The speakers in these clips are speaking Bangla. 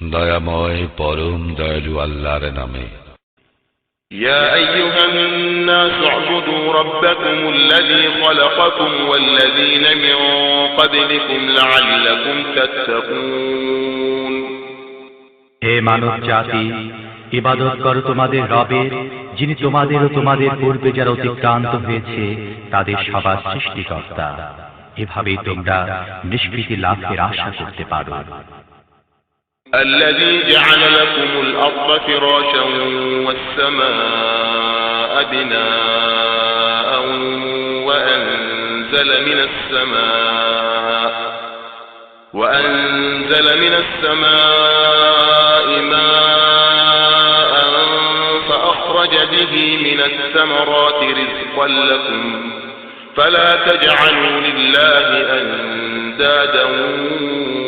দয়াময় পরম দয়ালু আল্লাহর নামে يا أيها الناس اعبدوا ربكم الذي خلقكم والذين من قبلكم لعلكم تتقون হে মানব জাতি ইবাদত করো তোমাদের রবের যিনি তোমাদের ও তোমাদের পূর্বে যারা অতিক্রান্ত হয়েছে তাদের সবার সৃষ্টিকর্তা এভাবেই তোমরা নিষ্কৃতি লাভের আশা করতে পারো الذي جعل لكم الأرض فراشا والسماء بناء وأنزل من السماء وأنزل من السماء ماء فأخرج به من الثمرات رزقا لكم فلا تجعلوا لله أندادا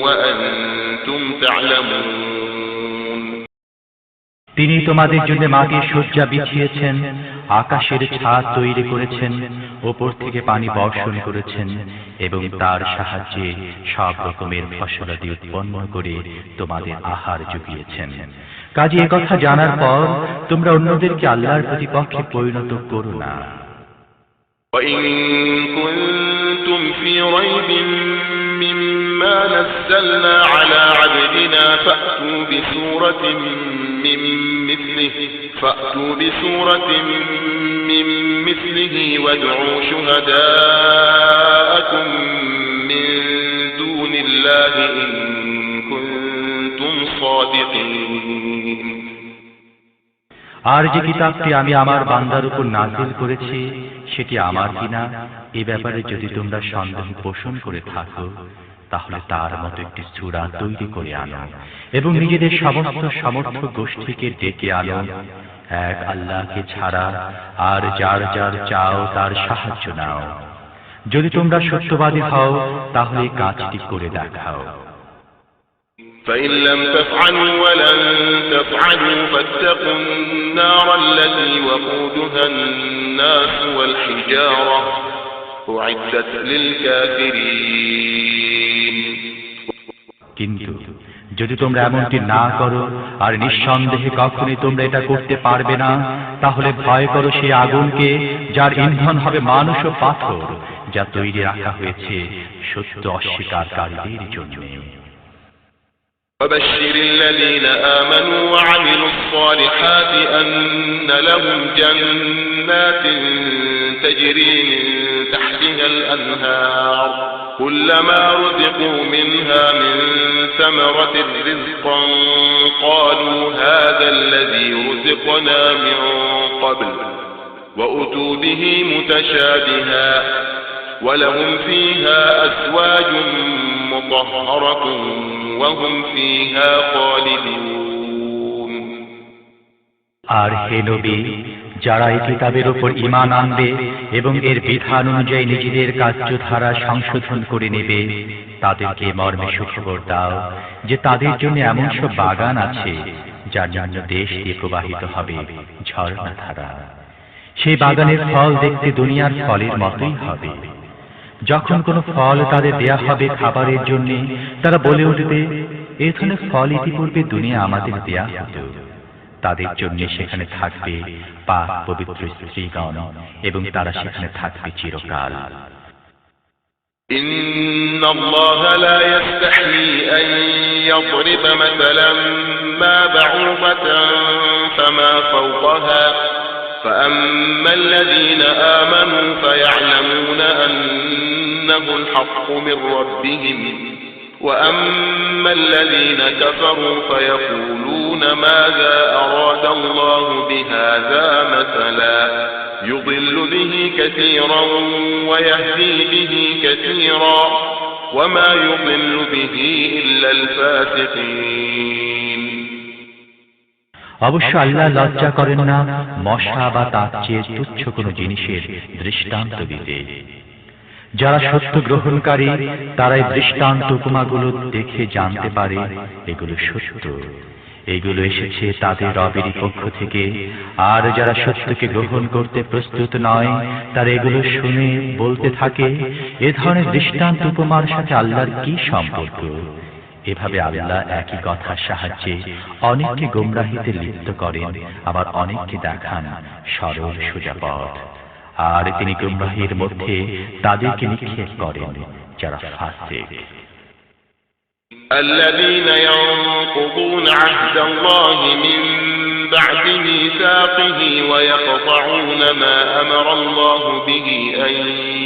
وأنتم تعلمون তিনি তোমাদের জন্য মাটির শয্যা বিছিয়েছেন আকাশের ছাদ তৈরি করেছেন ওপর থেকে পানি বর্ষণ করেছেন এবং তার সাহায্যে সব রকমের ফসলাদি উৎপন্ন করে তোমাদের আহার জুগিয়েছেন কাজে কথা জানার পর তোমরা অন্যদেরকে আল্লাহর প্রতিপক্ষে পরিণত করো না وإن كنتم في ريب مما نزلنا على عبدنا فأتوا بسورة من مثله فأتوا بسورة من مثله وادعوا شهداءكم من دون الله إن كنتم صادقين আর যে কিতাবটি আমি আমার বান্দার উপর নাজিল করেছি সেটি আমার কিনা? এ ব্যাপারে যদি তোমরা সন্দেহ পোষণ করে থাকো, তাহলে তার মতো একটি চূড়া তৈরি করে আনো এবং নিজেদের সমস্ত সমর্থক গোষ্ঠীকে ডেকে আনো। এক আল্লাহকে ছাড়া আর যার যার চাও তার সাহায্য নাও। যদি তোমরা সত্যবাদী হও, তাহলে কাজটি করে দেখাও। فإن لم تفعلوا ولن تفعلوا فاتقوا النار التي وقودها الناس والحجارة أعدت للكافرين কিন্তু যদি তোমরা এমনটি না করো আর নিঃসন্দেহে কখনই তোমরা এটা করতে পারবে না তাহলে ভয় করো সেই আগুনকে যার ইন্ধন হবে মানুষ ও পাথর যা তৈরি রাখা হয়েছে সত্য অস্বীকারীদের জন্য وبشر الذين آمنوا وعملوا الصالحات أن لهم جنات تجري من تحتها الأنهار كلما رزقوا منها من ثمرة رزقا قالوا هذا الذي رزقنا من قبل وأتوا به متشابها ولهم فيها أزواج مطهرة وهم فيها خالدون আর হে নবী যারা এই কিতাবের উপর ঈমান আনবে এবং এর বিধান অনুযায়ী নিজেদের কার্যধারা সংশোধন করে নেবে তাদেরকে মর্মে সুখবর দাও যে তাদের জন্য এমন সব বাগান আছে যার জন্য দেশ দিয়ে প্রবাহিত হবে ঝর্ণা ধারা সেই বাগানের ফল দেখতে দুনিয়ার ফলের মতোই হবে যখন কোনো ফল তাদের দেয়া হবে খাবারের জন্য তারা বলে উঠবে এ ধরনের ফল ইতিপূর্বে দুনিয়া আমাদের দেয়া হতো তাদের জন্য সেখানে থাকবে পাক পবিত্র স্ত্রীগণ এবং তারা সেখানে থাকবে চিরকাল إن الله لا يستحيي أن يضرب مثلا ما بعوضة فما فوقها فأما الذين آمنوا فيعلمون أنه الحق من ربهم وأما الذين كفروا فيقولون ماذا أراد الله بهذا مثلا يضل به كثيرا ويهدي به كثيرا وما يضل به إلا الفاسقين অবশ্য আল্লাহ লজ্জা করেন না মশা বা তার চেয়ে তুচ্ছ কোনো জিনিসের দৃষ্টান্ত দিতে। যারা সত্য গ্রহণকারী তারাই দৃষ্টান্ত উপমাগুলো দেখে জানতে পারে এগুলো সত্য। এগুলো এসেছে তাদের রবেরই পক্ষ থেকে। আর যারা সত্যকে গ্রহণ করতে প্রস্তুত নয় তারা এগুলো শুনে বলতে থাকে এ ধরনের দৃষ্টান্ত উপমার সাথে আল্লাহর কি সম্পর্ক? এভাবে আল্লাহ একই কথার সাহায্যে অনেককে গোমরাহিতে লিপ্ত করেন আবার অনেককে দেখান সরল সোজা পথ আর তিনি গুমরাহির মধ্যে তাদেরকে নিক্ষেপ করেন যারা ফাসিক الذين ينقضون عهد الله من بعد ميثاقه ويقطعون ما أمر الله به أن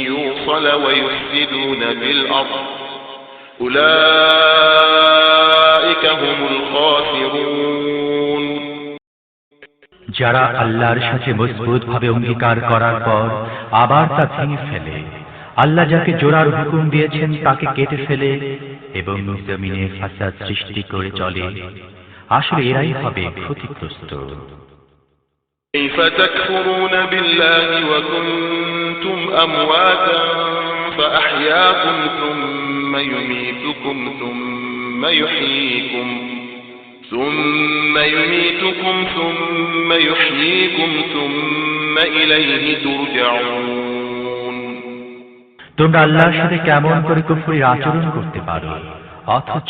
يوصل ويفسدون في الأرض أولئك هم الخاسرون যারা আল্লাহর সাথে মজবুত ভাবে অঙ্গীকার করার পর আবার তা ভেঙে ফেলে আল্লাহ যাকে জোড়ার হুকুম দিয়েছেন তাকে কেটে ফেলে এবং জমিনে ফাসাদ সৃষ্টি করে চলে আসলে এরাই হবে ক্ষতিগ্রস্ত كيف تكفرون بالله وكنتم أمواتا فأحياكم ثم يميتكم ثم يحييكم ثم يميتكم ثم يحييكم ثم إليه ترجعون তোমরা আল্লাহর সাথে কেমন করে কুফরির আচরণ করতে পারো অথচ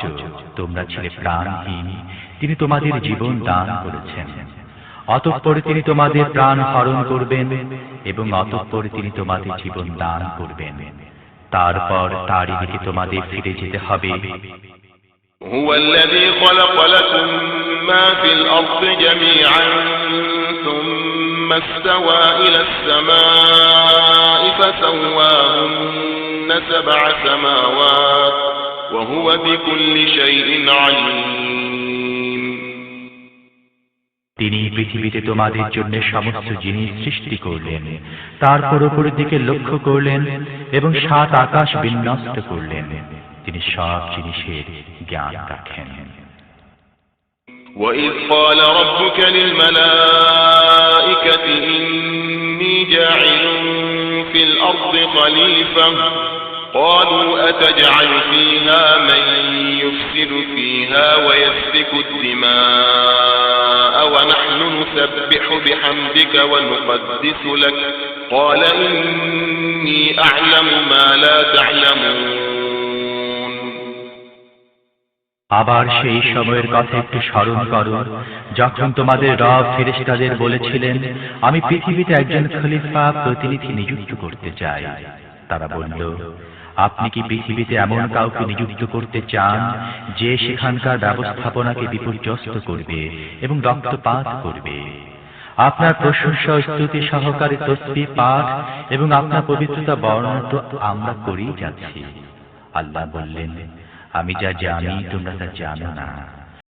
তোমরা ছিলে প্রাণহীন তিনি তোমাদের জীবন দান করেছেন অতঃপরে তিনি তোমাদের প্রাণ হরণ করবেন এবং অতঃপরে তিনি তোমাদের জীবন দান করবেন তারপর তারই দিকে তোমাদের ফিরে যেতে হবে هو الذي خلق لكم ما في الأرض جميعا ثم استوى إلى السماء فسواهن سبع سماوات وهو بكل شيء عليم পৃথিবীতে তোমাদের জন্য সমস্ত জিনিস সৃষ্টি করলেন তারপর উপরের দিকে লক্ষ্য করলেন এবং সাত আকাশ বিন্যস্ত করলেন তিনি সব জিনিসের জ্ঞান রাখেন وإذ قال ربك للملائكة إني جاعل في الأرض خليفة قالوا أتجعل فيها من يفسد فيها ويسفك الدماء ونحن نسبح بحمدك ونقدس لك قال إني أعلم ما لا تعلمون আবার সেই সময়ের কথা একটু স্মরণ করো যখন তোমাদের রব ফেরেশতাদের বলেছিলেন আমি পৃথিবীতে একজন খলিফা প্রতিনিধি নিযুক্ত করতে চাই তারা বলল আপনি কি পৃথিবীতে এমন কাউকে নিযুক্ত করতে চান যে সেখানকার ব্যবস্থাপনাকে বিপর্যস্ত করবে এবং রক্তপাত করবে? আপনার প্রশংসা স্তুতি সহকারে তসবি পাঠ এবং আপনার পবিত্রতা বর্ণনা তো আমরা করেই যাচ্ছি। আল্লাহ বললেন, আমি যা জানি, তোমরা তা জানো না।